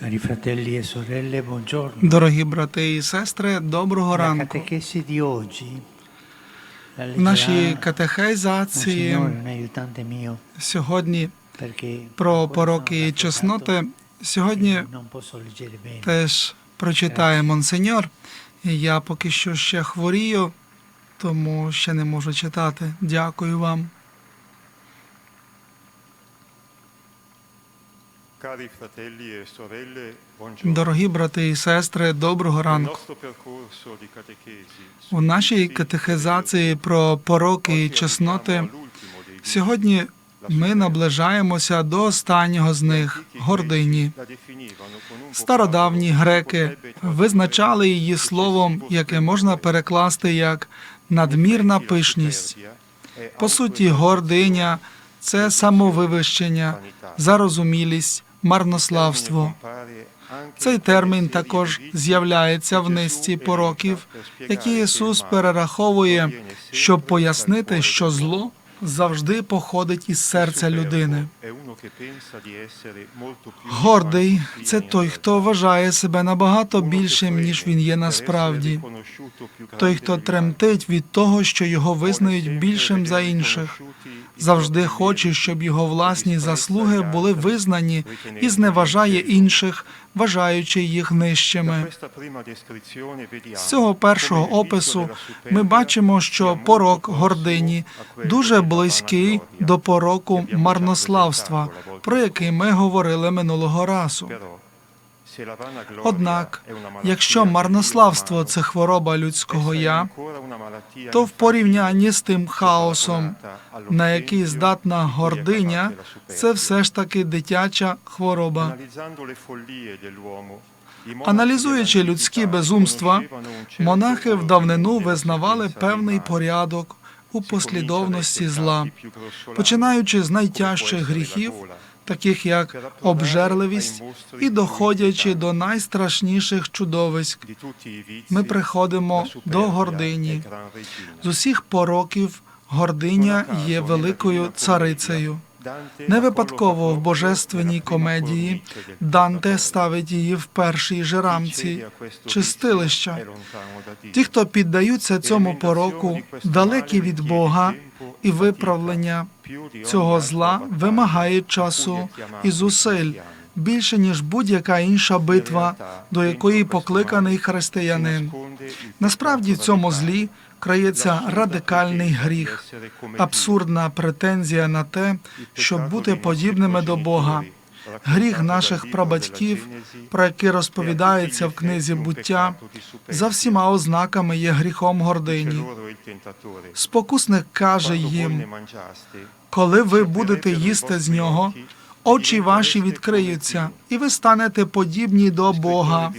Cari fratelli e sorelle, buongiorno. Дорогі брати і сестри, доброго La ранку. catechesi di oggi la В нашій leggerà катехизації signore, un aiutante mio, сьогодні perché про пороки і чесноти сьогодні e non posso leggere bene. теж прочитає Монсеньор. І Я поки що ще хворію, тому ще не можу читати. Дякую вам. Cari fratelli e sorelle, buongiorno. Дорогі брати і сестри, доброго ранку. У нашій катехизації про пороки і чесноти сьогодні ми наближаємося до останнього з них гордині. Стародавні греки визначали її словом, яке можна перекласти як надмірна пишність. По суті, гординя це самовивищення, зарозумілість, марнославство. Цей термін також з'являється в низці пороків, які Ісус перераховує, щоб пояснити, що зло завжди походить із серця людини. Гордий це той, хто вважає себе набагато більшим, ніж він є насправді. Той, хто тремтить від того, що його визнають більшим за інших, завжди хоче, щоб його власні заслуги були визнані і зневажає інших, вважаючи їх нижчими. З цього першого опису ми бачимо, що порок гордині дуже близький до пороку марнославства, про який ми говорили минулого разу. Однак, якщо марнославство це хвороба людського я, то в порівнянні з тим хаосом, на який здатна гординя, це все ж таки дитяча хвороба. Аналізуючи людські безумства, монахи в давнину визнавали певний порядок у послідовності зла, починаючи з найтяжчих гріхів, таких як обжерливість, і доходячи до найстрашніших чудовиськ. Ми приходимо до гордині. З усіх пороків гординя є великою царицею. Не випадково в божественній комедії Данте ставить її в першій же рамці чистилища. Ті, хто піддаються цьому пороку, далекі від Бога і виправлення цього зла вимагає часу і зусиль більше ніж будь-яка інша битва, до якої покликаний християнин. Насправді в цьому злі криється радикальний гріх, абсурдна претензія на те, щоб бути подібними до Бога. Гріх наших прабатьків, про який розповідається в книзі буття, за всіма ознаками є гріхом гордині. Спокусник каже їм, коли ви будете їсти з нього, очі ваші відкриються, і ви станете подібні до Бога.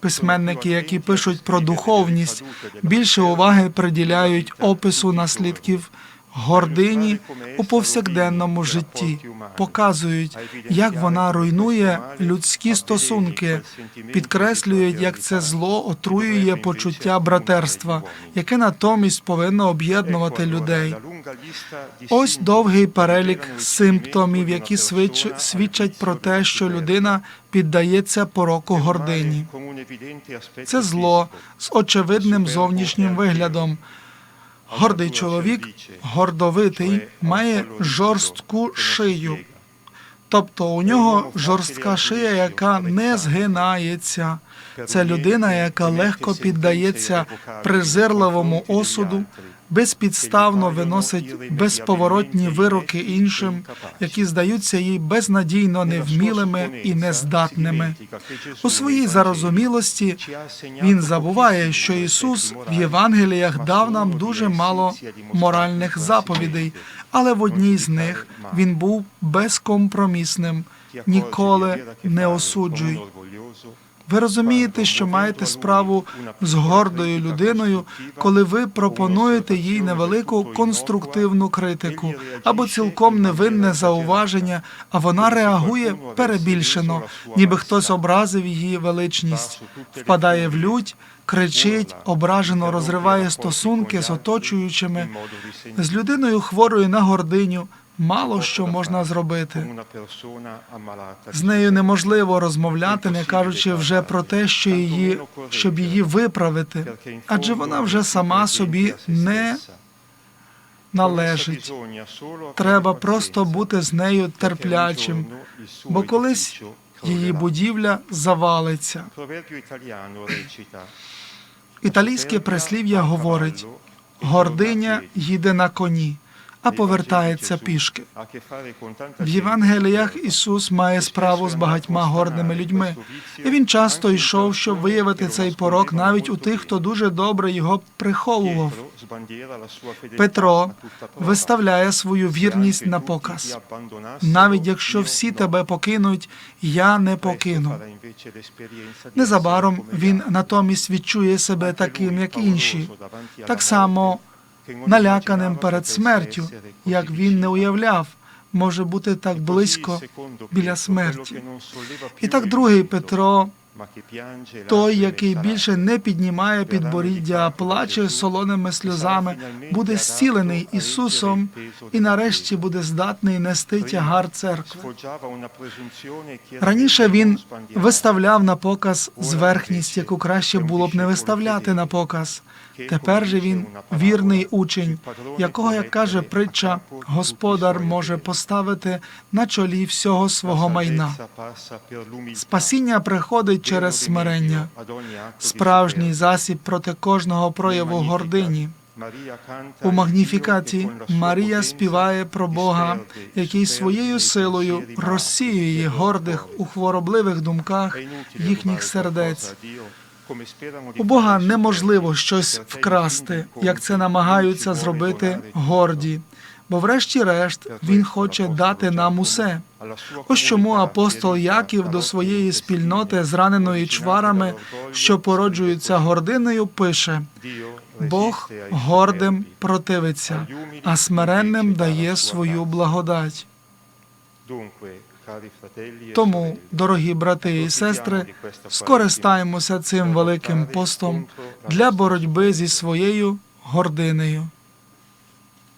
Письменники, які пишуть про духовність, більше уваги приділяють опису наслідків гордині у повсякденному житті, показують, як вона руйнує людські стосунки, підкреслюють, як це зло отруює почуття братерства, яке натомість повинно об'єднувати людей. Ось довгий перелік симптомів, які свідч- свідчать про те, що людина піддається пороку гордині. Це зло з очевидним зовнішнім виглядом. Гордий чоловік, гордовитий, має жорстку шию. Тобто у нього жорстка шия, яка не згинається. Це людина, яка легко піддається презирливому осуду, безпідставно виносить безповоротні вироки іншим, які здаються їй безнадійно невмілими і нездатними. У своїй зарозумілості він забуває, що Ісус в Євангеліях дав нам дуже мало моральних заповідей, але в одній з них він був безкомпромісним. Ніколи не осуджуй. Ви розумієте, що маєте справу з гордою людиною, коли ви пропонуєте їй невелику конструктивну критику або цілком невинне зауваження, а вона реагує перебільшено, ніби хтось образив її величність, впадає в лють, кричить, ображено розриває стосунки з оточуючими, з людиною хворою на гординю. Мало що можна зробити. З нею неможливо розмовляти, не кажучи вже про те, що її, щоб її виправити, адже вона вже сама собі не належить. Треба просто бути з нею терплячим, бо колись її будівля завалиться. Італійське прислів'я говорить: гординя їде на коні, а повертається пішки. В Євангеліях Ісус має справу з багатьма гордими людьми, і він часто йшов, щоб виявити цей порок навіть у тих, хто дуже добре його приховував. Петро виставляє свою вірність на показ. Навіть якщо всі тебе покинуть, я не покину. Незабаром він натомість відчує себе таким, як інші, так само наляканим перед смертю, як він не уявляв, може бути так близько біля смерті. І так другий Петро, той, який більше не піднімає підборіддя, а плаче солоними сльозами, буде зцілений Ісусом і нарешті буде здатний нести тягар церкви. Раніше він виставляв на показ зверхність, яку краще було б не виставляти на показ. Тепер же він вірний учень, якого, як каже притча, господар може поставити на чолі всього свого майна. Спасіння приходить через смирення, справжній засіб проти кожного прояву гордині. У магніфікаті Марія співає про Бога, який своєю силою розсіює гордих у хворобливих думках їхніх сердець. У Бога неможливо щось вкрасти, як це намагаються зробити горді. Бо, врешті-решт, він хоче дати нам усе. Ось чому апостол Яків до своєї спільноти, зраненої чварами, що породжуються гординою, пише: Бог гордим противиться, а смиренним дає свою благодать. Тому, дорогі брати і сестри, скористаємося цим великим постом для боротьби зі своєю гординею.